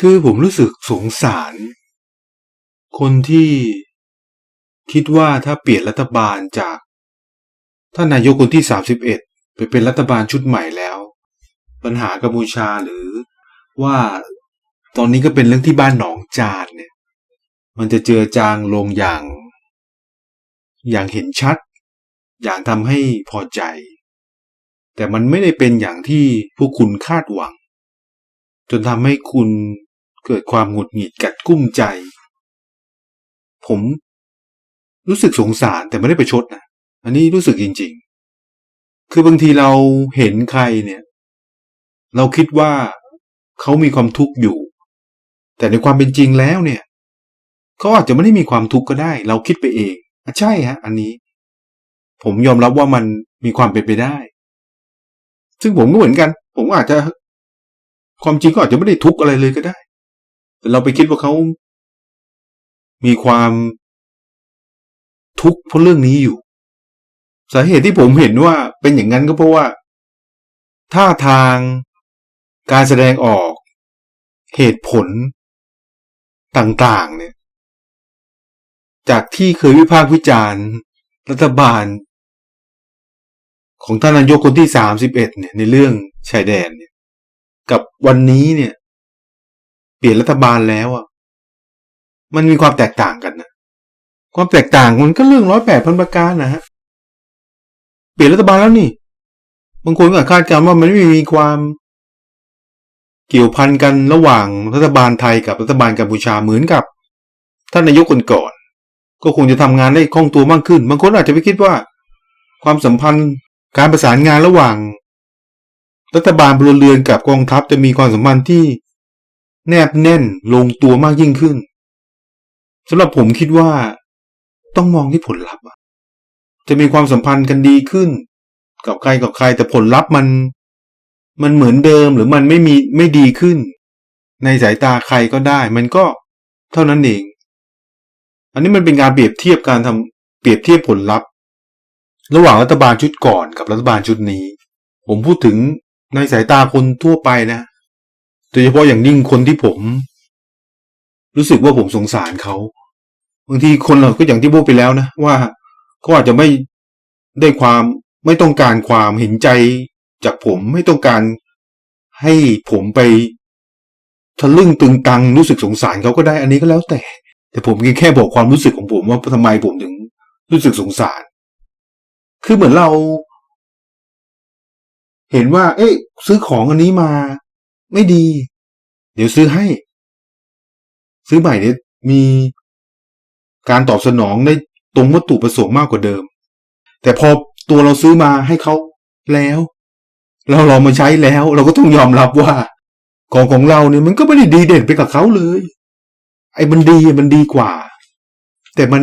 คือผมรู้สึกสงสาร คนที่คิดว่าถ้าเปลี่ยนรัฐบาลจากท่านนายกคนที่สามสิบเอ็ดไปเป็นรัฐบาลชุดใหม่แล้ว ปัญหากัมพูชาหรือว่าตอนนี้ก็เป็นเรื่องที่บ้านหนองจานเนี่ย มันจะเจือจางลงอย่าง อย่างเห็นชัด อย่างทำให้พอใจ แต่มันไม่ได้เป็นอย่างที่พวกคุณคาดหวัง จนทำให้คุณ เกิดความหงุดหงิดกัดกุ้มใจ ผม รู้สึกสงสารแต่ไม่ได้ไปชดนะอันนี้รู้สึกจริง ๆ คือบางทีเราเห็นใครเนี่ย เราคิดว่าเขามีความทุกข์อยู่ แต่ในความเป็นจริงแล้วเนี่ยเขาอาจจะไม่ได้มีความทุกข์ก็ได้ เราคิดไปเองอะใช่ฮะ อันนี้ ผมยอมรับว่ามันมีความเป็นไปได้ ซึ่งผมก็เหมือนกัน ผมอาจจะ ความจริงก็อาจจะไม่ได้ทุกข์อะไรเลยก็ได้ แต่เราไปคิดว่าเขามีความทุกข์เพราะเรื่องนี้อยู่ สาเหตุที่ผมเห็นว่าเป็นอย่างนั้นก็เพราะว่าท่าทางการแสดงออกเหตุผลต่างๆ เนี่ย จากที่เคยวิพากษ์วิจารณ์รัฐบาล ของท่านนายกคนที่สามสิบเอ็ดเนี่ยในเรื่องชายแดนเนี่ย กับวันนี้เนี่ย เปลี่ยนรัฐบาลแล้วอะ มันมีความแตกต่างกันนะ ความแตกต่างมันก็เรื่องร้อยแปดพันประการนะฮะ เปลี่ยนรัฐบาลแล้วนี่ บางคนก็คาดการณ์ว่ามันไม่มีความเกี่ยวพันกันระหว่างรัฐบาลไทยกับรัฐบาลกัมพูชาเหมือนกับท่านนายกคนก่อน ก็คงจะทำงานได้คล่องตัวมากขึ้น บางคนอาจจะไปคิดว่า ความสัมพันธ์การประสานงานระหว่าง รัฐบาลพลเรือนกับกองทัพจะมีความสัมพันธ์ที่ แนบแน่นลงตัวมากยิ่งขึ้นสำหรับผมคิดว่าต้องมองที่ผลลัพธ์จะมีความสัมพันธ์กันดีขึ้น กับใครกับใครแต่ผลลัพธ์มัน มันเหมือนเดิมหรือมันไม่มีไม่ดีขึ้น ในสายตาใครก็ได้ มันก็เท่านั้นเอง อันนี้มันเป็นการเปรียบเทียบการทำเปรียบเทียบผลลัพธ์ ระหว่างรัฐบาลชุดก่อนกับรัฐบาลชุดนี้ ผมพูดถึงในสายตาคนทั่วไปนะ โดยเฉพาะอย่างยิ่งคนที่ผม รู้สึกว่าผมสงสารเขาบางทีคนเราก็อย่างที่พูดไปแล้วนะว่าเขาอาจจะไม่ได้ความไม่ต้องการความเห็นใจจากผมไม่ต้องการให้ผมไปทะลึ่งตึงตังรู้สึกสงสารเขาก็ได้อันนี้ก็แล้วแต่ แต่ผมแค่บอกความรู้สึกของผมว่าทำไมผมถึงรู้สึกสงสาร คือเหมือนเรา เห็นว่า เอ๊ะ ซื้อของอันนี้มา ไม่ดี เดี๋ยวซื้อให้ ซื้อใหม่เนี่ยมีการตอบสนองได้ตรงวัตถุประสงค์มากกว่าเดิม แต่พอตัวเราซื้อมาให้เขาแล้ว เราลองมาใช้แล้ว เราก็ต้องยอมรับว่า ของของเราเนี่ยมันก็ไม่ได้ดีเด่นไปกับเขาเลย ไอ้มันดีมันดีกว่า แต่มัน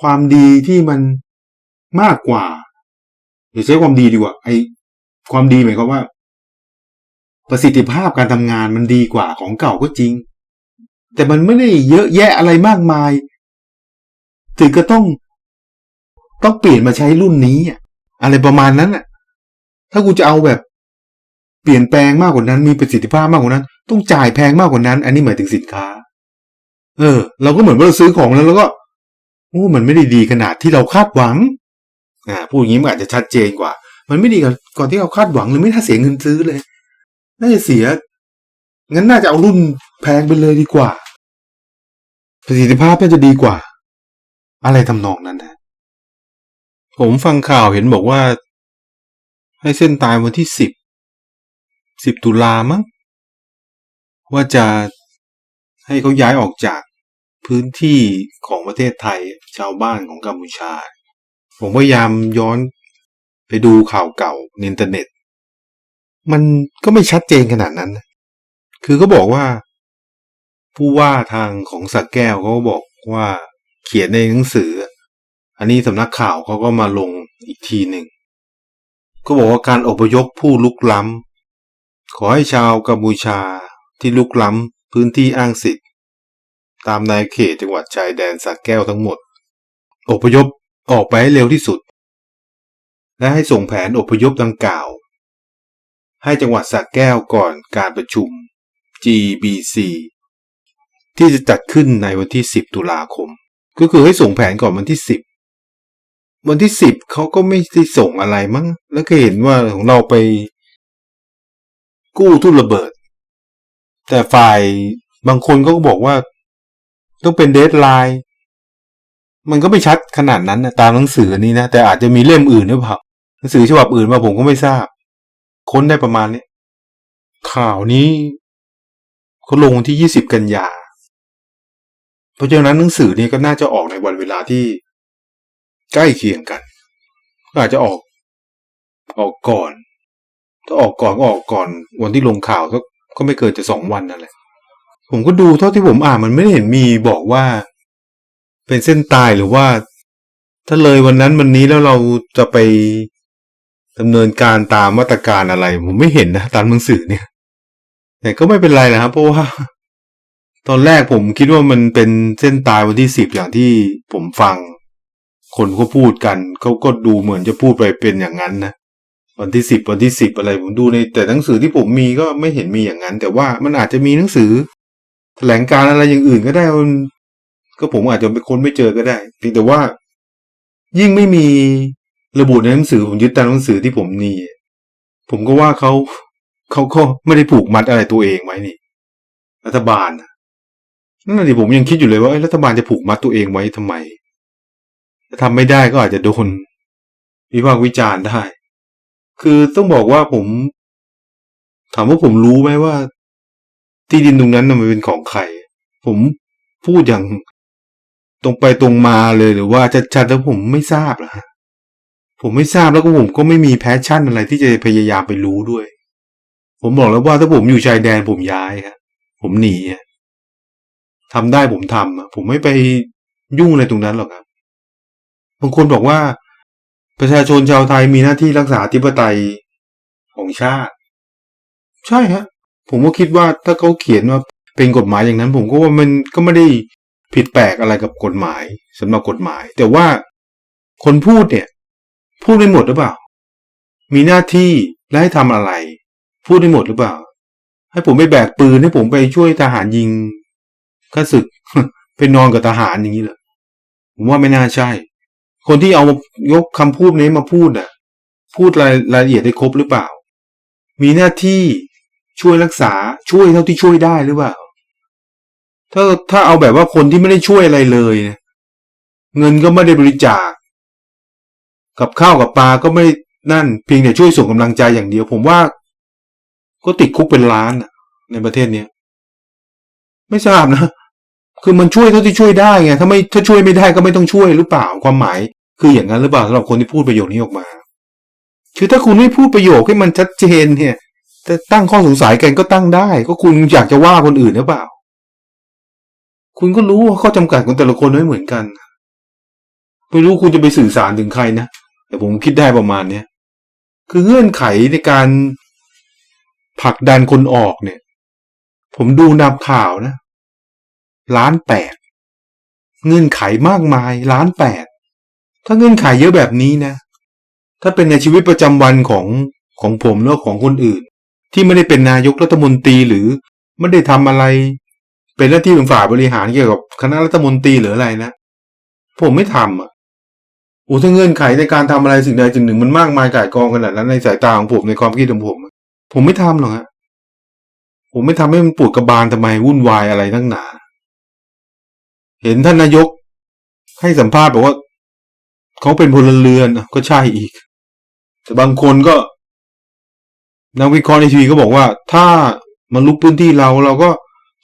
ความดีที่มันมากกว่าเดี๋ยวใช้ความดีดีกว่า ไอ้ความดีหมายความว่า ประสิทธิภาพการทำงานมันดีกว่าของเก่าก็จริง แต่มันไม่ได้เยอะแยะอะไรมากมาย ถึงก็ต้อง ต้องเปลี่ยนมาใช้รุ่นนี้อะอะไรประมาณนั้นอะ ถ้ากูจะเอาแบบเปลี่ยนแปลงมากกว่านั้น มีประสิทธิภาพมากกว่านั้น ต้องจ่ายแพงมากกว่านั้น อันนี้หมายถึงสินค้า เออ เราก็เหมือนว่าเราซื้อของแล้ว แล้วก็โอ้มันไม่ได้ดีขนาดที่เราคาดหวัง อ่าพูดอย่างนี้มันอาจจะชัดเจนกว่า มันไม่ดีก่อนที่เราคาดหวังหรือไม่ถ้าเสียเงินซื้อเลย น่าจะเสีย งั้นน่าจะเอารุ่นแพงไปเลยดีกว่า ประสิทธิภาพน่าจะดีกว่า อะไรทำนองนั้นนะผมฟังข่าวเห็นบอกว่า ให้เส้นตายวันที่สิบสิบตุลามั้งว่าจะให้เขาย้ายออกจากพื้นที่ของประเทศไทยชาวบ้านของกัมพูชา ผมพยายามย้อนไปดูข่าวเก่าในอินเทอร์เน็ต มันก็ไม่ชัดเจนขนาดนั้น คือเขาบอกว่า ผู้ว่าทางของสักแก้วเขาบอกว่าเขียนในหนังสือ อันนี้สำนักข่าวเขาก็มาลงอีกทีหนึ่ง ก็บอกว่าการอพยพผู้ลุกล้ำ ขอให้ชาวกัมพูชาที่ลุกล้ำพื้นที่อ้างสิทธิ์ ตามนายเขตจังหวัดชายแดนสักแก้วทั้งหมด อพยพออกไปให้เร็วที่สุด และให้ส่งแผนอพยพดังกล่าว ให้จังหวัดสักแก้วก่อนการประชุม GBC ที่จะจัดขึ้นในวันที่ 10 ตุลาคม ก็คือให้ส่งแผนก่อนวันที่ 10 วันที่ 10เขาก็ไม่ได้ส่งอะไรมั้ง แล้วก็เห็นว่าของเราไป กู้ทุนระเบิด แต่ฝ่ายบางคนก็บอกว่า ต้องเป็นเดทไลน์มันก็ไม่ชัดขนาดนั้นนะตามหนังสือนี้นะ แต่อาจจะมีเล่มอื่นหรือเปล่าหนังสือฉบับอื่นมาผมก็ไม่ทราบ ค้นได้ประมาณนี้ ข่าวนี้เขาลงวันที่20กันยา เพราะฉะนั้นหนังสือนี้ก็น่าจะออกในวันเวลาที่ใกล้เคียงกันอาจจะออก ออกก่อน ถ้าออกก่อนก็ออกก่อน วันที่ลงข่าวก็ก็ไม่เกินจะสองวันนั่นแหละ ผมก็ดูเท่าที่ผมอ่านมันไม่ได้เห็นมีบอกว่า เป็นเส้นตายหรือว่า ถ้าเลยวันนั้นวันนี้แล้วเราจะไป ดำเนินการตามมาตรการอะไร ผมไม่เห็นนะตามหนังสือเนี่ย แต่ก็ไม่เป็นไรนะครับ เพราะว่า ตอนแรกผมคิดว่ามันเป็นเส้นตายวันที่สิบอย่างที่ผมฟัง คนเขาพูดกันเขาก็ดูเหมือนจะพูดไปเป็นอย่างนั้นนะวันที่สิบวันที่สิบอะไรผมดูในแต่หนังสือที่ผมมีก็ไม่เห็นมีอย่างนั้น แต่ว่ามันอาจจะมีหนังสือ แถลงการอะไรอย่างอื่นก็ได้มันก็ผมอาจจะไปค้นไม่เจอก็ได้เพียงแต่ว่า ยิ่งไม่มี ระบุในหนังสือผมยึดตามหนังสือที่ผมมีผมก็ว่าเขาเขาก็ไม่ได้ผูกมัดอะไรตัวเองไว้นี่ รัฐบาลนั่นแหละที่ผมยังคิดอยู่เลยว่ารัฐบาลจะผูกมัดตัวเองไว้ทำไมถ้าทำไม่ได้ก็อาจจะโดนวิพากษ์วิจารณ์ได้ คือต้องบอกว่าผม ถามว่าผมรู้ไหมว่า ที่ดินตรงนั้นมันเป็นของใคร ผมพูดอย่างตรงไปตรงมาเลยหรือว่าชัดๆแล้วผมไม่ทราบนะฮะ ผมไม่ทราบแล้วก็ผมก็ไม่มีแพชชั่นอะไรที่จะพยายามไปรู้ด้วย ผมบอกแล้วว่าถ้าผมอยู่ชายแดนผมย้ายครับผมหนีอะทำได้ผมทำผมไม่ไปยุ่งอะไรตรงนั้นหรอกครับบางคนบอกว่า ประชาชนชาวไทยมีหน้าที่รักษาธิปไตยของชาติ ใช่ฮะ ผมก็คิดว่าถ้าเขาเขียนว่าเป็นกฎหมายอย่างนั้น ผมก็ว่ามันก็ไม่ได้ผิดแปลกอะไรกับกฎหมายสำหรับกฎหมาย แต่ว่าคนพูดเนี่ย พูดได้หมดหรือเปล่า มีหน้าที่และให้ทำอะไร พูดได้หมดหรือเปล่า ให้ผมไปแบกปืนให้ผมไปช่วยทหารยิงข้าศึกไปนอนกับทหารอย่างนี้เหรอผมว่าไม่น่าใช่ คนที่เอายกคำพูดนี้มาพูดอะ พูดรายรายละเอียดได้ครบหรือเปล่า มีหน้าที่ช่วยรักษาช่วยเท่าที่ช่วยได้หรือเปล่า ถ้าถ้าเอาแบบว่าคนที่ไม่ได้ช่วยอะไรเลยเนี่ยเงินก็ไม่ได้บริจาค กับข้าวกับปลาก็ไม่นั่นเพียงแต่ช่วยส่งกำลังใจอย่างเดียว ผมว่า ก็ติดคุกเป็นล้านในประเทศเนี้ยไม่ทราบนะคือมันช่วยเท่าที่ช่วยได้ไงถ้าไม่ถ้าช่วยไม่ได้ก็ไม่ต้องช่วยหรือเปล่าความหมาย คืออย่างนั้นหรือเปล่าสำหรับคนที่พูดประโยคนี้ออกมา คือถ้าคุณไม่พูดประโยคให้มันชัดเจนเนี่ยแต่ตั้งข้อสงสัยกันก็ตั้งได้ ก็คุณอยากจะว่าคนอื่นหรือเปล่า คุณก็รู้ว่าข้อจำกัดของแต่ละคนไม่เหมือนกันไม่รู้คุณจะไปสื่อสารถึงใครนะ แต่ผมคิดได้ประมาณเนี้ยคือเงื่อนไขในการผลักดันคนออกเนี่ย ผมดูนับข่าวนะล้านแปดเงื่อนไขมากมายล้านแปดถ้าเงื่อนไขเยอะแบบนี้นะ ถ้าเป็นในชีวิตประจำวันของของผมแล้วของคนอื่น ที่ไม่ได้เป็นนายกรัฐมนตรีหรือไม่ได้ทำอะไร เป็นหน้าที่ของฝ่ายบริหารเกี่ยวกับคณะรัฐมนตรีหรืออะไรนะ ผมไม่ทำอะ โอ้ถ้าเงื่อนไขในการทำอะไรสิ่งใดสิ่งหนึ่งมันมากมายก่ายกองขนาดนั้นในสายตาของผมในความคิดของผม ผมไม่ทำหรอกฮะผมไม่ทำให้มันปวดกระบาลทำไมวุ่นวายอะไรทั้งหนา เห็นท่านนายก ให้สัมภาษณ์บอกว่าเขาเป็นพลเรือนก็ใช่อีก แต่บางคนก็นักวิเคราะห์ในทีวีก็บอกว่า ถ้ามันลุกพื้นที่เราเราก็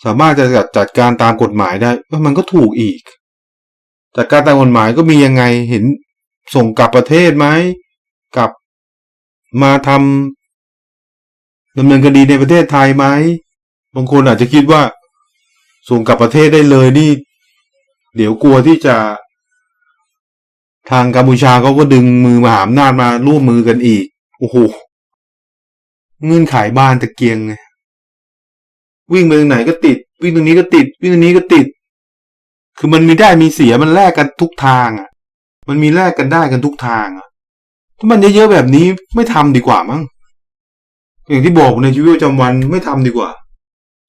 สามารถจะจัดจัดการตามกฎหมายได้ว่ามันก็ถูกอีก จัดการตามกฎหมายก็มียังไงเห็น ส่งกลับประเทศไหมกลับมาทำดำเนินคดีในประเทศไทยไหมบางคนอาจจะคิดว่า ส่งกลับประเทศได้เลยนี่ เดี๋ยวกลัวที่จะ ทางกัมพูชาเขาก็ดึงมือมหาอำนาจมาร่วมมือกันอีก โอ้โหเงื่อนไขบ้านตะเกียงไงวิ่งไปตรงไหนก็ติด วิ่งตรงนี้ก็ติด วิ่งตรงนี้ก็ติด คือมันมีได้มีเสียมันแลกกันทุกทางอะ มันมีแลกกันได้กันทุกทางอะถ้ามันเยอะๆแบบนี้ไม่ทำดีกว่ามั้งอย่างที่บอกในชีวิตประจำวันไม่ทำดีกว่า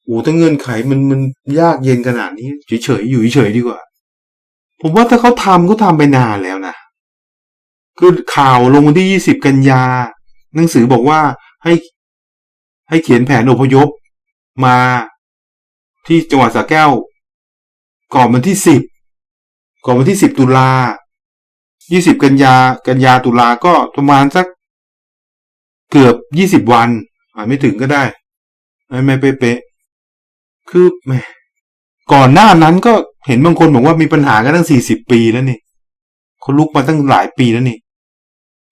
โอ้ถ้าเงื่อนไขมันมันยากเย็นขนาดนี้เฉยๆอยู่เฉยๆดีกว่า ผมว่าถ้าเขาทำเขาทำไปนานแล้วนะคือข่าวลงวันที่ยี่สิบกันยา หนังสือบอกว่าให้ ให้เขียนแผนอพยพมาที่จังหวัดสระแก้ว ก่อนวันที่สิบก่อนวันที่สิบตุลา ยี่สิบกันยากันยาตุลาก็ประมาณสักเกือบยี่สิบวันอาจไม่ถึงก็ได้ไม่ไม่เป๊ะคือแมก่อนหน้านั้นก็เห็นบางคนบอกว่ามีปัญหากันตั้งสี่สิบปีแล้วนี่เขาลุกมาตั้งหลายปีแล้วนี่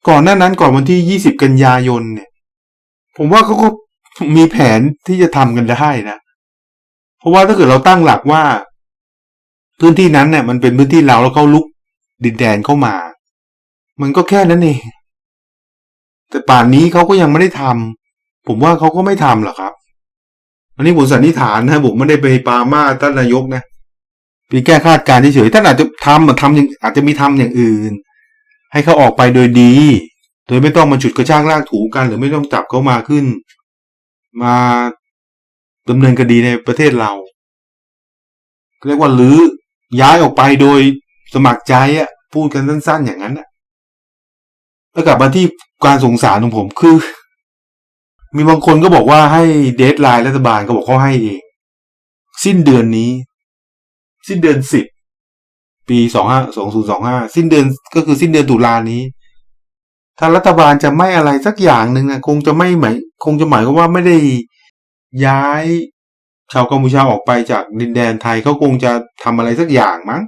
ก่อนหน้านั้นก่อนวันที่ยี่สิบกันยายนเนี่ย ผมว่าเขาก็มีแผนที่จะทำกันได้นะ เพราะว่าถ้าเกิดเราตั้งหลักว่า พื้นที่นั้นเนี่ยมันเป็นพื้นที่เราแล้วเขาลุก ดินแดนเข้ามา มันก็แค่นั้นเองแต่ป่านนี้เขาก็ยังไม่ได้ทำผมว่าเขาก็ไม่ทำหรอกครับ อันนี้ผมสันนิษฐานนะผมไม่ได้ไปปามาท่านนายกนะเพีแก้คาดการณ์เฉยๆท่านอาจจะทำมาทำอย่างอาจจะมีทำอย่างอื่น ให้เขาออกไปโดยดี โดยไม่ต้องมาฉุดกระชากลากถูกัน หรือไม่ต้องจับเขามาขึ้น มาดำเนินคดีในประเทศเราเรียกว่าหรือย้ายออกไปโดยสมัครใจอะ พูดกันสั้นๆอย่างนั้นอะแล้วกลับมาที่การสงสารของผมคือ มีบางคนก็บอกว่าให้เดทไลน์รัฐบาลก็บอกเขาให้เอง สิ้นเดือนนี้ สิ้นเดือนสิบปีสองห้าสองศูนย์สองห้าสิ้นเดือนก็คือสิ้นเดือนตุลานี้ ถ้ารัฐบาลจะไม่อะไรสักอย่างหนึ่งนะคงจะไม่หมายคงจะหมายว่าไม่ได้ย้ายชาวกัมพูชาออกไปจากดินแดนไทยเขาคงจะทำอะไรสักอย่างมั้ง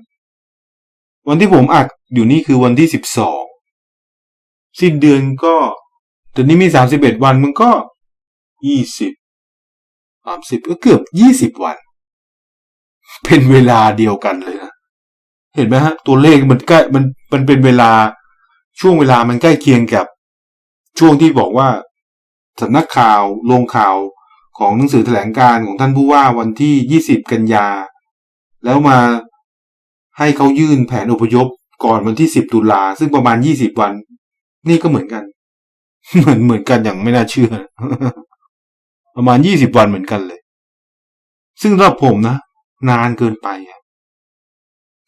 วันที่ผมอัดอยู่นี่คือวันที่สิบสองสิ้นเดือนก็เดือนนี้มีสามสิบเอ็ดวันมันก็ยี่สิบสามสิบก็เกือบยี่สิบวัน เป็นเวลาเดียวกันเลยนะเห็นไหมฮะ ตัวเลขมันใกล้มันมันเป็นเวลาช่วงเวลามันใกล้เคียงกับ ช่วงที่บอกว่าสำนักข่าวลงข่าวของหนังสือแถลงการของท่านผู้ว่าวันที่20กันยา แล้วมา ให้เขายื่นแผนอพยพก่อนวันที่10ตุลาซึ่งประมาณ20วัน นี่ก็เหมือนกัน เหมือนเหมือนกันอย่างไม่น่าเชื่อ ประมาณ20วันเหมือนกันเลย ซึ่งสำหรับผมนะ นานเกินไป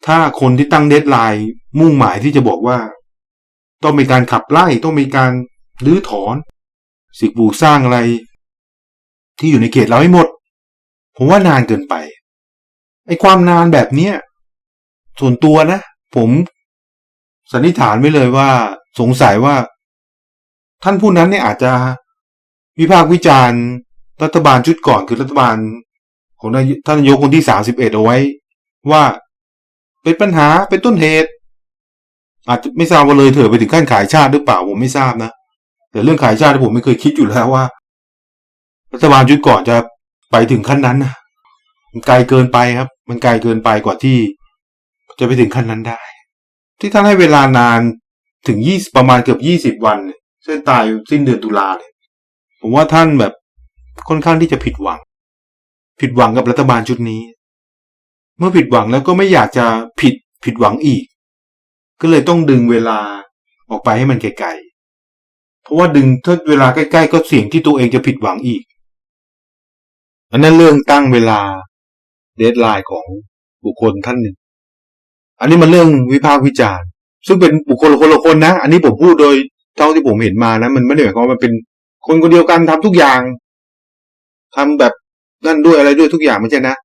ถ้าคนที่ตั้งเดทไลน์มุ่งหมายที่จะบอกว่า ต้องมีการขับไล่ต้องมีการรื้อถอน สิ่งปลูกสร้างอะไร ที่อยู่ในเขตเราให้หมด ผมว่านานเกินไปไอ้ความนานแบบเนี้ย ส่วนตัวนะ ผมสันนิษฐานไว้เลยว่าสงสัยว่า ท่านผู้นั้นเนี่ยอาจจะวิพากษ์วิจารณ์ รัฐบาลชุดก่อนคือรัฐบาล ของท่านนายกคนที่สามสิบเอ็ดเอาไว้ ว่าเป็นปัญหาเป็นต้นเหตุ อาจจะไม่ทราบว่าเลยเถิดไปถึงขั้นขายชาติหรือเปล่าผมไม่ทราบนะแต่เรื่องขายชาติผมไม่เคยคิดอยู่แล้วว่า รัฐบาลชุดก่อนจะไปถึงขั้นนั้นนะมันไกลเกินไปครับ มันไกลเกินไปกว่าที่ จะไปถึงขั้นนั้นได้ ที่ท่านให้เวลานานถึงยี่ประมาณเกือบยี่สิบวันเนี่ยเส้นตายสิ้นเดือนตุลาเนี่ยผมว่าท่านแบบค่อนข้างที่จะผิดหวัง ผิดหวังกับรัฐบาลชุดนี้ เมื่อผิดหวังแล้วก็ไม่อยากจะผิดผิดหวังอีก ก็เลยต้องดึงเวลาออกไปให้มันไกลๆ เพราะว่าดึงถ้าเวลาใกล้ๆ ก็เสี่ยงที่ตัวเองจะผิดหวังอีก อันนั้นเรื่องตั้งเวลาเดทไลน์ของบุคคลท่านหนึ่ง อันนี้มันเรื่องวิพากษ์วิจารณ์ ซึ่งเป็นบุคคลคนละคนนะ อันนี้ผมพูดโดยเท่าที่ผมเห็นมานะ มันไม่ได้หมายความว่ามันเป็นคนคนเดียวกันทำทุกอย่างทำแบบนั่นด้วยอะไรด้วยทุกอย่างไม่ใช่นะ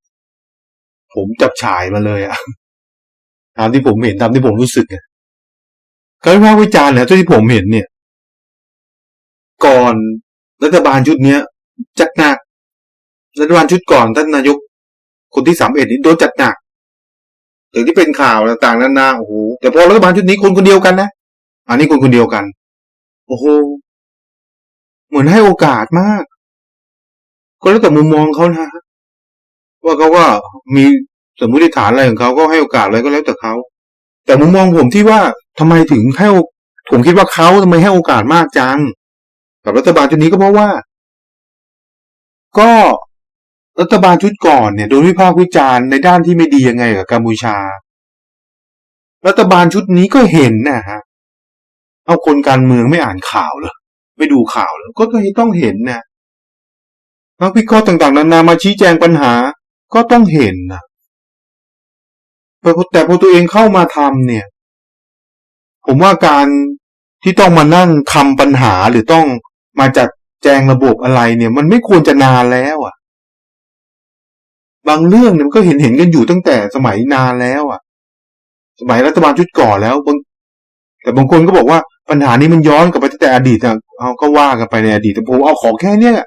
ผมจับฉายมาเลยอะตามที่ผมเห็นตามที่ผมรู้สึกอะการวิพากษ์วิจารณ์เนี่ยที่ผมเห็นเนี่ย ก่อนรัฐบาลชุดเนี้ยจัดหนักรัฐบาลชุดก่อนท่านนายกคนที่สามเอ็ดนี่โดนจัดหนัก ถึงที่เป็นข่าวต่างๆนานาโอ้โหแต่พอรัฐบาลชุดนี้คนคนเดียวกันนะอันนี้คนคนเดียวกัน โอ้โหเหมือนให้โอกาสมาก ก็แล้วแต่มุมมองเขานะว่าเขาว่ามีสมมติฐานอะไรของเขาก็ให้โอกาสอะไรก็แล้วแต่เขาแต่มุมมองผมที่ว่าทำไมถึงให้ผมคิดว่าเขาทำไมให้โอกาสมากจัง กับรัฐบาลชุดนี้ก็เพราะว่า ก็ รัฐบาลชุดก่อนเนี่ยโดนวิพากษ์วิจารณ์ในด้านที่ไม่ดียังไงกับกัมพูชา รัฐบาลชุดนี้ก็เห็นนะฮะเอาคนการเมืองไม่อ่านข่าวเลยไม่ดูข่าวเลยก็ต้องเห็นนะนักวิเคราะห์ต่างๆนานามาชี้แจงปัญหา ก็ต้องเห็นนะแต่พอตัวเองเข้ามาทำเนี่ย ผมว่าการที่ต้องมานั่งทำปัญหาหรือต้องมาจัดแจงระบบอะไรเนี่ย มันไม่ควรจะนานแล้วอะ บางเรื่องเนี่ยมันก็เห็นเห็นกันอยู่ตั้งแต่สมัยนานแล้วอะ สมัยรัฐบาลชุดก่อนแล้วบางแต่บางคนก็บอกว่าปัญหานี้มันย้อนกลับไปตั้งแต่อดีตอะเอาก็ว่ากันไปในอดีตแต่ผมเอาขอแค่เนี้ย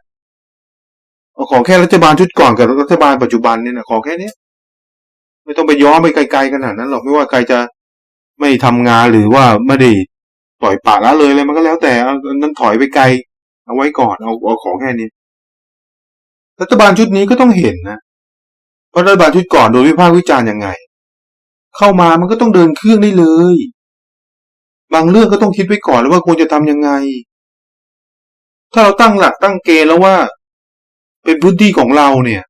เอาขอแค่รัฐบาลชุดก่อนกับรัฐบาลปัจจุบันเนี่ยนะขอแค่เนี้ยไม่ต้องไปย้อนไปไกลๆขนาดนั้นหรอกไม่ว่าใครจะไม่ทำงานหรือว่าไม่ได้ปล่อยปละละเลยอะไรมันก็แล้วแต่นนั้นถอยไปไกล เอาไว้ก่อนเอาเอาของแค่นี้รัฐบาลชุดนี้ก็ต้องเห็นนะ เพราะรัฐบาลชุดก่อนโดนวิพากษ์วิจารณ์ยังไง เข้ามามันก็ต้องเดินเครื่องได้เลย บางเรื่องก็ต้องคิดไว้ก่อนแล้วว่าควรจะทำยังไง ถ้าเราตั้งหลักตั้งเกณฑ์แล้วว่า เป็นพื้นที่ของเราเนี่ย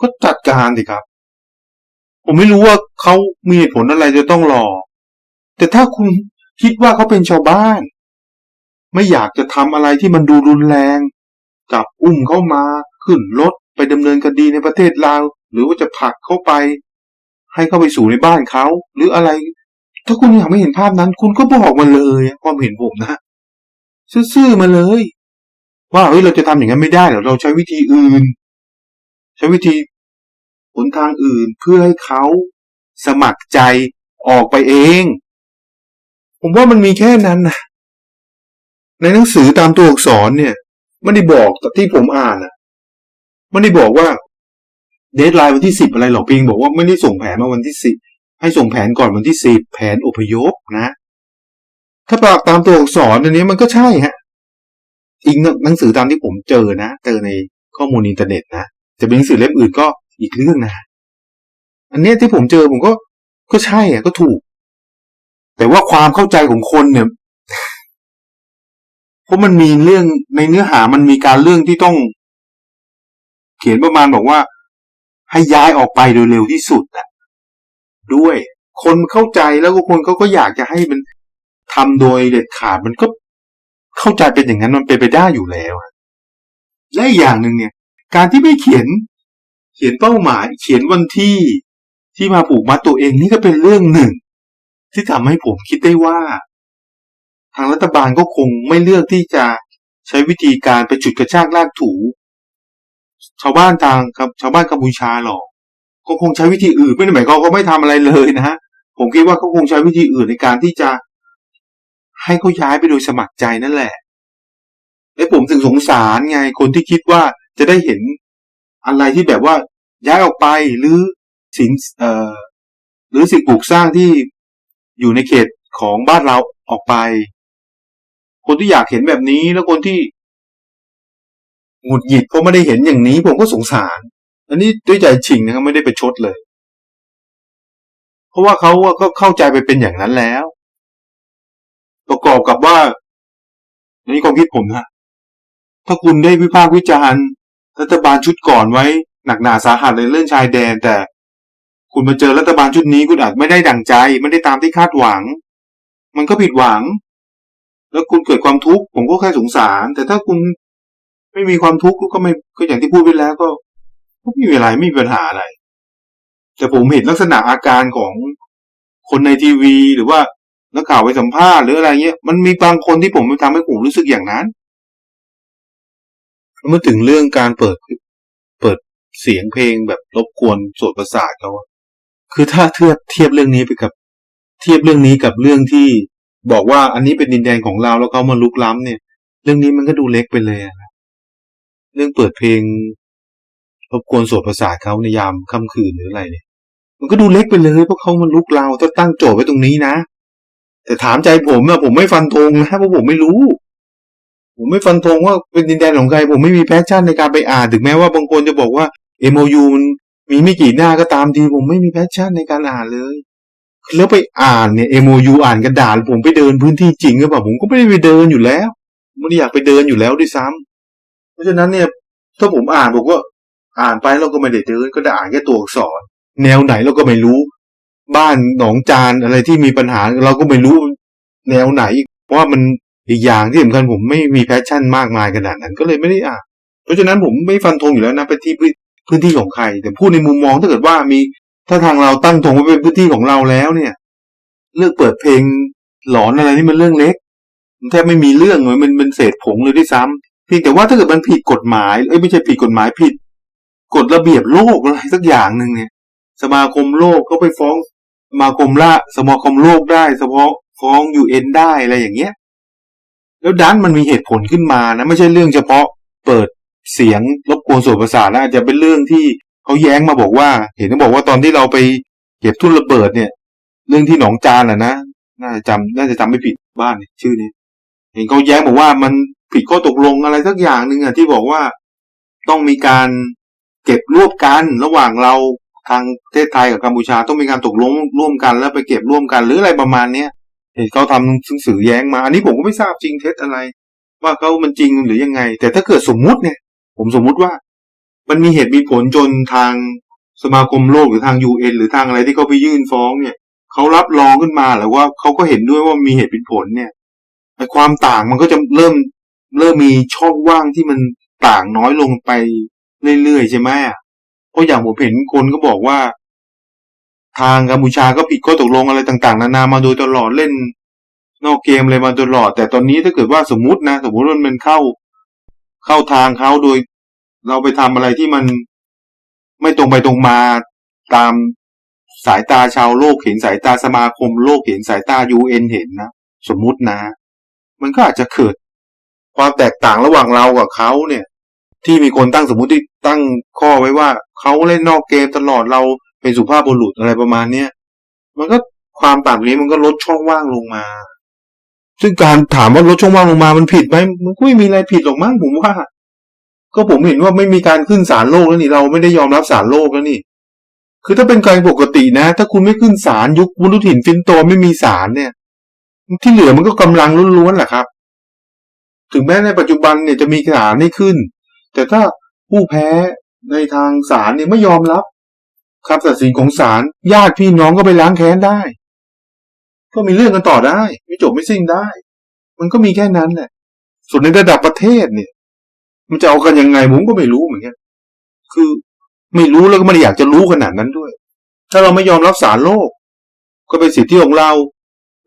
ก็จัดการสิครับ ผมไม่รู้ว่าเขามีผลอะไรจะต้องรอ แต่ถ้าคุณคิดว่าเขาเป็นชาวบ้าน ไม่อยากจะทำอะไรที่มันดูรุนแรง จับอุ้มเข้ามาขึ้นรถไปดำเนินคดีในประเทศลาว หรือว่าจะผลักเข้าไป ให้เข้าไปสู่ในบ้านเขาหรืออะไร ถ้าคุณอยากไม่เห็นภาพนั้น คุณก็บอกมาเลยอะความเห็นผมนะซื่อๆมาเลย ว่าเฮ้ยเราจะทำอย่างนั้นไม่ได้หรอเราใช้วิธีอื่น ใช้วิธีหนทางอื่นเพื่อให้เขาสมัครใจออกไปเอง ผมว่ามันมีแค่นั้นนะในหนังสือตามตัวอักษรเนี่ยไม่ได้บอกแต่ที่ผมอ่านอะไม่ได้บอกว่า เดทไลน์วันที่สิบอะไรหรอกพียงบอกว่าไม่ได้ส่งแผนมาวันที่สิบให้ส่งแผนก่อนวันที่สิบแผนอพยพนะ ถ้าปากตามตัวอักษรอันนี้มันก็ใช่ฮะอิงหนังสือตามที่ผมเจอนะเจอในข้อมูลอินเทอร์เน็ตนะจะเป็นหนังสือเล่มอื่นก็อีกเรื่องนะอันนี้ที่ผมเจอผมก็ก็ใช่อะก็ถูก แต่ว่าความเข้าใจของคนเนี่ยเพราะมันมีเรื่องในเนื้อหามันมีการเรื่องที่ต้อง เขียนประมาณบอกว่า ให้ย้ายออกไปโดยเร็วที่สุดอะด้วย คนเข้าใจแล้วก็คนเขาก็อยากจะให้มันทำโดยเด็ดขาดมันก็เข้าใจเป็นอย่างนั้นมันเป็นไปได้อยู่แล้วและอีกอย่างหนึ่งเนี่ย การที่ไม่เขียน เขียนเป้าหมาย เขียนวันที่ที่มาผูกมัดตัวเองนี่ก็เป็นเรื่องหนึ่ง ที่ทำให้ผมคิดได้ว่า ทางรัฐบาลก็คงไม่เลือกที่จะใช้วิธีการไปจุดกระชากลากถู ชาวบ้านทางครับชาวบ้านกัมพูชาหรอกก็คงใช้วิธีอื่นไม่ได้หมายความว่าเขาไม่ทำอะไรเลยนะฮะผมคิดว่าเขาคงใช้วิธีอื่นในการที่จะ ให้เขาย้ายไปโดยสมัครใจนั่นแหละไอ้ผมถึงสงสารไงคนที่คิดว่าจะได้เห็นอะไรที่แบบว่าย้ายออกไปหรือสินเอ่อหรือสิ่งปลูกสร้างที่อยู่ในเขตของบ้านเราออกไป คนที่อยากเห็นแบบนี้แล้วคนที่ หงุดหงิดเพราะไม่ได้เห็นอย่างนี้ผมก็สงสาร อันนี้ด้วยใจจริงนะครับไม่ได้ไปชดเลย เพราะว่าเขาก็เข้าใจไปเป็นอย่างนั้นแล้ว ประกอบกับว่าอันนี้ความคิดผมนะถ้าคุณได้วิพากษ์วิจารณ์รัฐบาลชุดก่อนไว้ หนักหนาสาหัสในเรื่องชายแดน แต่ คุณมาเจอรัฐบาลชุดนี้คุณอาจไม่ได้ดั่งใจ ไม่ได้ตามที่คาดหวัง มันก็ผิดหวัง แล้วคุณเกิดความทุกข์ผมก็แค่สงสาร แต่ถ้าคุณ ไม่มีความทุกข์ก็ไม่ก็อย่างที่พูดไปแล้วก็ก็ไม่มีอะไรไม่มีปัญหาอะไร แต่ผมเห็นลักษณะอาการของคนในทีวีหรือว่านักข่าวไปสัมภาษณ์หรืออะไรเงี้ยมันมีบางคนที่ผมทำให้ผมรู้สึกอย่างนั้น เมื่อถึงเรื่องการเปิดเปิดเสียงเพลงแบบรบกวนโสดประสาทเขาคือถ้าเทียบเทียบเรื่องนี้ไปกับ เทียบเรื่องนี้กับเรื่องที่บอกว่าอันนี้เป็นดินแดนของเราแล้วเขามาลุกล้ำเนี่ย เรื่องนี้มันก็ดูเล็กไปเลยนะ เรื่องเปิดเพลงรบกวนโสดประสาเขาในยามค่ำคืนหรืออะไรเนี่ยมันก็ดูเล็กไปเลยเพราะเขามันลุกเราถ้าตั้งโจทย์ไว้ตรงนี้นะ แต่ถามใจผมอะผมไม่ฟันธงนะเพราะผมไม่รู้ ผมไม่ฟันธงว่าเป็นดินแดนของใครผมไม่มีแพชชั่นในการไปอ่านถึงแม้ว่าบางคนจะบอกว่า MOU มันมีไม่กี่หน้าก็ตามทีผมไม่มีแพชชั่นในการอ่านเลยแล้วไปอ่านเนี่ย MOU อ่านกระดาษผมไปเดินพื้นที่จริงหรือเปล่าผมก็ไม่ได้ไปเดินอยู่แล้วไม่ได้อยากไปเดินอยู่แล้วด้วยซ้ำ เพราะฉะนั้นเนี่ยถ้าผมอ่านบอกว่าอ่านไปเราก็ไม่ได้เดินก็ได้อ่านแค่ตัวอักษร แนวไหนเราก็ไม่รู้ บ้านหนองจานอะไรที่มีปัญหาเราก็ไม่รู้แนวไหน เพราะว่ามันอีกอย่างที่สำคัญผมไม่มีแพชชั่นมากมายขนาดนั้นก็เลยไม่ได้อ่าน เพราะฉะนั้นผมไม่ฟันธงอยู่แล้วนะเป็นที่พื้นที่ของใคร แต่พูดในมุมมองถ้าเกิดว่ามีถ้าทางเราตั้งธงไว้เป็นพื้นที่ของเราแล้วเนี่ย เลือกเปิดเพลงหลอนอะไรนี่มันเรื่องเล็กแทบไม่มีเรื่องเลยมันเป็นเศษผงเลยด้วยซ้ำ เพียงแต่ว่าถ้าเกิดมันผิดกฎหมายเอ้ยไม่ใช่ผิดกฎหมายผิดกฎระเบียบโลกอะไรสักอย่างหนึ่งเนี่ย สมาคมโลกก็ไปฟ้องสมาคมละสมาคมโลกได้เฉพาะฟ้องยูเอ็นได้อะไรอย่างเงี้ย แล้วดันมันมีเหตุผลขึ้นมานะ ไม่ใช่เรื่องเฉพาะเปิดเสียงรบกวนส่วนประสาทนะอาจจะเป็นเรื่องที่เขาแย้งมาบอกว่า เห็นเขาบอกว่าตอนที่เราไปเก็บทุ่นระเบิดเนี่ย เรื่องที่หนองจานอะนะน่าจะจำน่าจะจำไม่ผิดบ้านชื่อนี้ เห็นเขาแย้งบอกว่ามัน ผิดข้อตกลงอะไรสักอย่างหนึ่งอะที่บอกว่าต้องมีการเก็บรวมกันระหว่างเราทางประเทศไทยกับกัมพูชาต้องมีการตกลงร่วมกันแล้วไปเก็บร่วมกันหรืออะไรประมาณเนี้ยเห็นเขาทำหนังสือแย้งมา อันนี้ผมก็ไม่ทราบจริงเท็จอะไร ว่าเขามันจริงหรือยังไง แต่ถ้าเกิดสมมุติเนี่ย ผมสมมุติว่า มันมีเหตุมีผลจนทางสมาคมโลกหรือทางยูเอ็นหรือทางอะไรที่เขาไปยื่นฟ้องเนี่ยเขารับรองขึ้นมาหรือว่าเขาก็เห็นด้วยว่ามีเหตุเป็นผลเนี่ยความต่างมันก็จะเริ่ม เริ่มมีช่องว่างที่มันต่างน้อยลงไปเรื่อยๆใช่ไหมอะเพราะอย่างผมเห็นคนก็บอกว่า ทางกัมพูชาก็ผิดข้อตกลงอะไรต่างๆ นานามาโดยตลอดเล่น นอกเกมอะไรมาตลอด แต่ตอนนี้ถ้าเกิดว่าสมมตินะ สมมติว่ามันเข้าเข้าทางเขาโดย เราไปทำอะไรที่มันไม่ตรงไปตรงมาตามสายตาชาวโลกเห็นสายตาสมาคมโลกเห็นสายตายูเอ็นเห็นนะ สมมุตินะ มันก็อาจจะเกิด ความแตกต่างระหว่างเรากับเขาเนี่ย ที่มีคนตั้งสมมติตั้งข้อไว้ว่าเขาเล่นนอกเกมตลอดเราเป็นสุภาพบุรุษอะไรประมาณเนี้ยมันก็ความต่างนี้มันก็ลดช่องว่างลงมา ซึ่งการถามว่าลดช่องว่างลงมามันผิดไหมมันก็ไม่มีอะไรผิดหรอกมั้งผมว่า ก็ผมเห็นว่าไม่มีการขึ้นศาลโลกแล้วนี่เราไม่ได้ยอมรับศาลโลกแล้วนี่ คือถ้าเป็นการปกตินะ ถ้าคุณไม่ขึ้นศาลยุคบุรุษหินฟินโตไม่มีศาลเนี่ย ที่เหลือมันก็กำลังล้วนๆแหละครับ ถึงแม้ในปัจจุบันเนี่ยจะมีศาลให้ขึ้น แต่ถ้าผู้แพ้ในทางศาลเนี่ยไม่ยอมรับคำตัดสินของศาลญาติพี่น้องก็ไปล้างแค้นได้ ก็มีเรื่องกันต่อได้ ไม่จบไม่สิ้นได้ มันก็มีแค่นั้นแหละส่วนในระดับประเทศเนี่ย มันจะเอากันยังไงผมก็ไม่รู้เหมือนกันคือไม่รู้แล้วก็ไม่ได้อยากจะรู้ขนาดนั้นด้วย ถ้าเราไม่ยอมรับสารโลก ก็เป็นสิทธิของเรา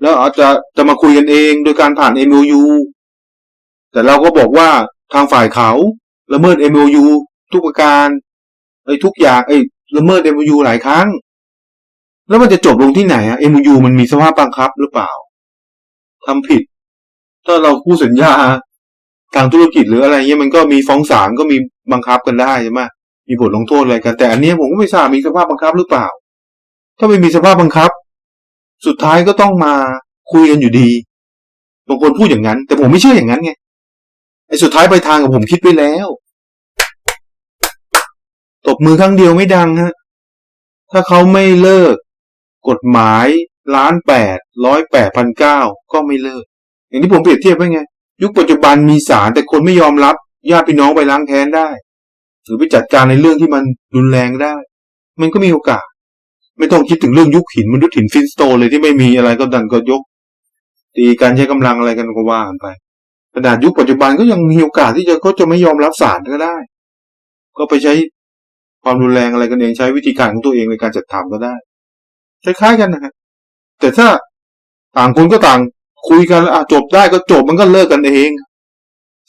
แล้วอาจจะจะมาคุยกันเอง โดยการผ่าน MOU แต่เราก็บอกว่าทางฝ่ายเขาละเมิด MOU ทุกประการไอ้ทุกอย่างไอ้ละเมิด MOU หลายครั้ง แล้วมันจะจบลงที่ไหนอะ MOU มันมีสภาพบังคับหรือเปล่าทำผิด ถ้าเราคู่สัญญาทางธุรกิจหรืออะไรเงี้ยมันก็มีฟ้องศาลก็มีบังคับกันได้ใช่ไหมมีบทลงโทษอะไรกัน แต่อันนี้ผมก็ไม่ทราบมีสภาพบังคับหรือเปล่า ถ้าไม่มีสภาพบังคับ สุดท้ายก็ต้องมาคุยกันอยู่ดีบางคนพูดอย่างนั้น แต่ผมไม่เชื่ออย่างนั้นไง ไอ้สุดท้ายปลายทางกับผมคิดไปแล้ว ตบมือครั้งเดียวไม่ดังฮะ ถ้าเขาไม่เลิก กฎหมายล้านแปดร้อยแปดพันเก้าก็ไม่เลิก อย่างที่ผมเปรียบเทียบไว้ไง ยุคปัจจุบันมีศาลแต่คนไม่ยอมรับญาติพี่น้องไปล้างแค้นได้ หรือไปจัดการในเรื่องที่มันรุนแรงได้ มันก็มีโอกาส ไม่ต้องคิดถึงเรื่องยุคหินมนุษย์หินฟินสโตเลยที่ไม่มีอะไรก็ดันก็ยก ตีการใช้กำลังอะไรกันก็ว่ากันไป ขนาดยุคปัจจุบันก็ยังมีโอกาสที่จะเขาจะไม่ยอมรับศาลก็ได้ ก็ไปใช้ความรุนแรงอะไรกันเองใช้วิธีการของตัวเองในการจัดทำก็ได้คล้ายๆกันนะฮะแต่ถ้าต่างคนก็ต่างคุยกันแล้วอะจบได้ก็จบมันก็เลิกกันเอง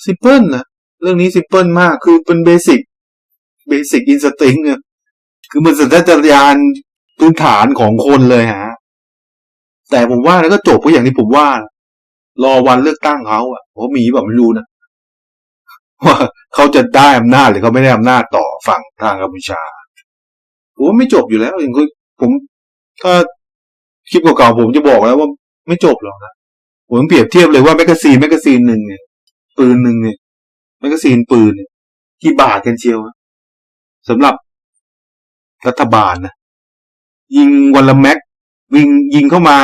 ซิมเพิลนะเรื่องนี้ซิมเพิลมากคือเป็นเบสิกเบสิกอินสติ้งเนี่ยคือมันสัญชาตญาณพื้นฐานของคนเลยฮะแต่ผมว่าแล้วก็จบก็อย่างที่ผมว่า รอวันเลือกตั้งเขาอะเพราะมีแบบไม่รู้นะว่าเขาจะได้อำนาจหรือเขาไม่ได้อำนาจต่อฝั่งทางกัมพูชาผมว่าไม่จบอยู่แล้วอย่างผม ถ้าคลิปเก่าๆผมจะบอกแล้วว่าไม่จบหรอกนะผมเปรียบเทียบเลยว่าแมกกาซีนแมกกาซีนหนึ่งเนี่ยปืนหนึ่งเนี่ยแมกกาซีนปืนเนี่ยกี่บาทกันเชียวนะสำหรับรัฐบาลนะยิงวันละแม็กยิงยิงเข้ามา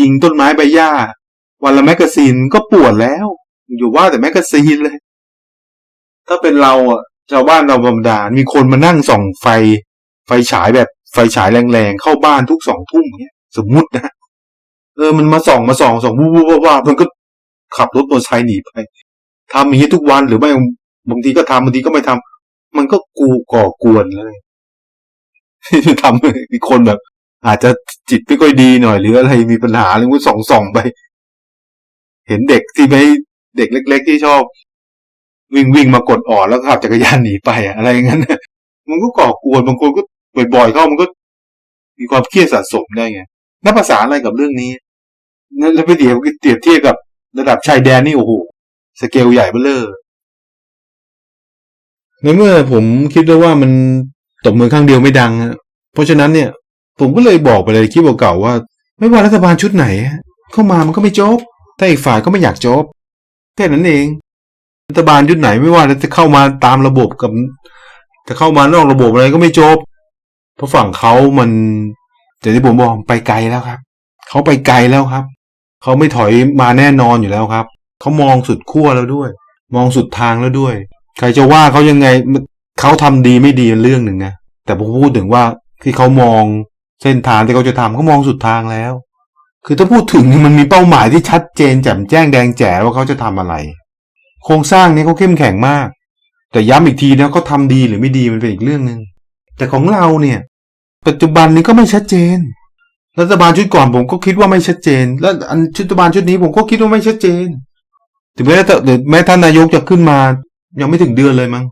ยิงต้นไม้ใบหญ้า วันละแมกกาซีนก็ปวดแล้ว อยู่ว่าแต่แมกกาซีนเลย ถ้าเป็นเราอะชาวบ้านเราธรรมดา มีคนมานั่งส่องไฟ ไฟฉายแบบไฟฉายแรงๆ เข้าบ้านทุกสองทุ่มเนี่ยสมมุตินะเออมันมาส่องมาส่องส่องวูบวูบว่ามันก็ขับรถมอเตอร์ไซค์หนีไปทำอย่างนี้ทุกวันหรือไม่บางทีก็ทำบางทีก็ไม่ทำมันก็กูก่อกวนเลยที่ทำมีคนแบบ อาจจะจิตไม่ค่อยดีหน่อย หรืออะไรมีปัญหาหรือว่าส่องส่องไป เห็นเด็กที่ไม่เด็กเล็ก ๆ ที่ชอบ วิ่งวิ่งมากดอ่อนแล้วขับจักรยานหนีไปอะอะไรอย่างนั้นมันก็ก่อกวนบางคนก็บ่อยๆเข้ามันก็ มีความเครียดสะสมได้ไงนับภาษาอะไรกับเรื่องนี้นั่นแล้วไปเดี๋ยวเปรียบเทียบกับระดับชายแดนนี่โอ้โหสเกลใหญ่เบ้อเลอในเมื่อผมคิดแล้วว่ามันตบมือข้างเดียวไม่ดังเพราะฉะนั้นเนี่ย ผมก็เลยบอกไปเลยคลิปเก่าๆว่า ไม่ว่ารัฐบาลชุดไหน เข้ามามันก็ไม่จบ ถ้าอีกฝ่ายก็ไม่อยากจบ แค่นั้นเอง รัฐบาลชุดไหนไม่ว่าจะเข้ามาตามระบบกับ จะเข้ามานอกระบบอะไรก็ไม่จบ เพราะฝั่งเขามันแต่ที่ผมบอกไปไกลแล้วครับ เขาไปไกลแล้วครับ เขาไม่ถอยมาแน่นอนอยู่แล้วครับ เขามองสุดขั้วแล้วด้วย มองสุดทางแล้วด้วย ใครจะว่าเขายังไงเขาทำดีไม่ดีเป็นเรื่องหนึ่งนะ แต่ผมพูดถึงว่าที่เขามองเส้นทางที่เขาจะทำเขามองสุดทางแล้ว คือถ้าพูดถึงมันมีเป้าหมายที่ชัดเจนแจ่มแจ้งแดงแจ๋ว่าเขาจะทำอะไร โครงสร้างนี้เขาเข้มแข็งมาก แต่ย้ำอีกทีนะเขาทำดีหรือไม่ดีมันเป็นอีกเรื่องหนึ่งแต่ของเราเนี่ย ปัจจุบันนี้ก็ไม่ชัดเจน รัฐบาลชุดก่อนผมก็คิดว่าไม่ชัดเจน แล้วอันรัฐบาลชุดนี้ผมก็คิดว่าไม่ชัดเจนถึงแม้แต่แม้ท่านนายกจะขึ้นมา ยังไม่ถึงเดือนเลยมั้ง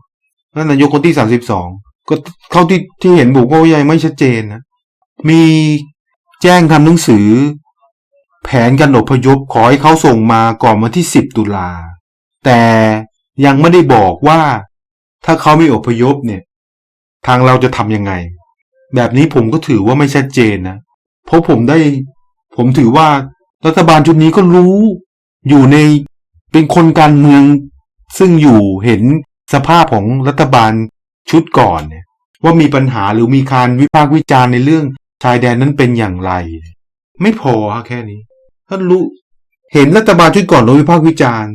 ท่านนายกคนที่สามสิบสองก็เข้าที่ที่เห็นบุกก็ยังไม่ชัดเจนนะมีแจ้งทำหนังสือ แผนการอพยพขอให้เขาส่งมาก่อนวันที่สิบตุลา แต่ยังไม่ได้บอกว่า ถ้าเขาไม่อพยพเนี่ย ทางเราจะทำยังไง แบบนี้ผมก็ถือว่าไม่ชัดเจนนะ เพราะผมได้ ผมถือว่ารัฐบาลชุดนี้ก็รู้ อยู่ในเป็นคนการเมือง ซึ่งอยู่เห็นสภาพของรัฐบาลชุดก่อนเนี่ยว่ามีปัญหาหรือมีการวิพากษ์วิจารณ์ในเรื่องชายแดนนั้นเป็นอย่างไร ไม่พอแค่นี้ ท่านรู้ เห็นรัฐบาลชุดก่อนโดนวิพากษ์วิจารณ์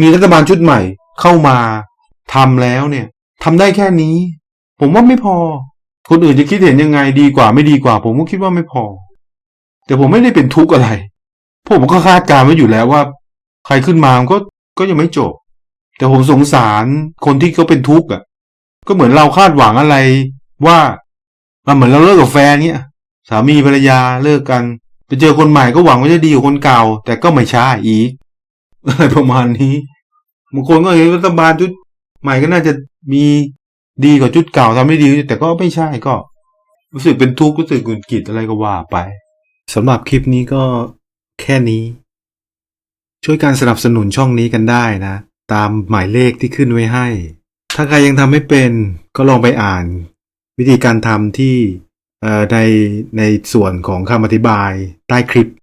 มีรัฐบาลชุดใหม่เข้ามาทำแล้วเนี่ยทำได้แค่นี้ ผมว่าไม่พอ คนอื่นจะคิดเห็นยังไงดีกว่าไม่ดีกว่า ผมก็คิดว่าไม่พอ แต่ผมไม่ได้เป็นทุกข์อะไร ผมก็คาดการณ์ไว้อยู่แล้วว่า ใครขึ้นมามก็ก็ยังไม่จบ แต่ผมสงสารคนที่เขาเป็นทุกข์อะ ก็เหมือนเราคาดหวังอะไรว่าอะเหมือนเราเลิกกับแฟนเนี้ยสามีภรรยาเลิกกัน ไปเจอคนใหม่ก็หวังว่าจะดีกว่าคนเก่า แต่ก็ไม่ใช่อีกอะไรประมาณนี้บางคนก็เห็นรัฐบาลชุดใหม่ก็น่าจะมีดีกว่าชุดเก่าทำไม่ดี แต่ก็ไม่ใช่ก็ รู้สึกเป็นทุกข์รู้สึกหงุดหงิดอะไรก็ว่าไปสำหรับคลิปนี้ก็แค่นี้ ช่วยการสนับสนุนช่องนี้กันได้นะ ตามหมายเลขที่ขึ้นไว้ให้ ถ้าใครยังทำไม่เป็นก็ลองไปอ่าน วิธีการทำที่ ในในส่วนของคำอธิบายใต้คลิป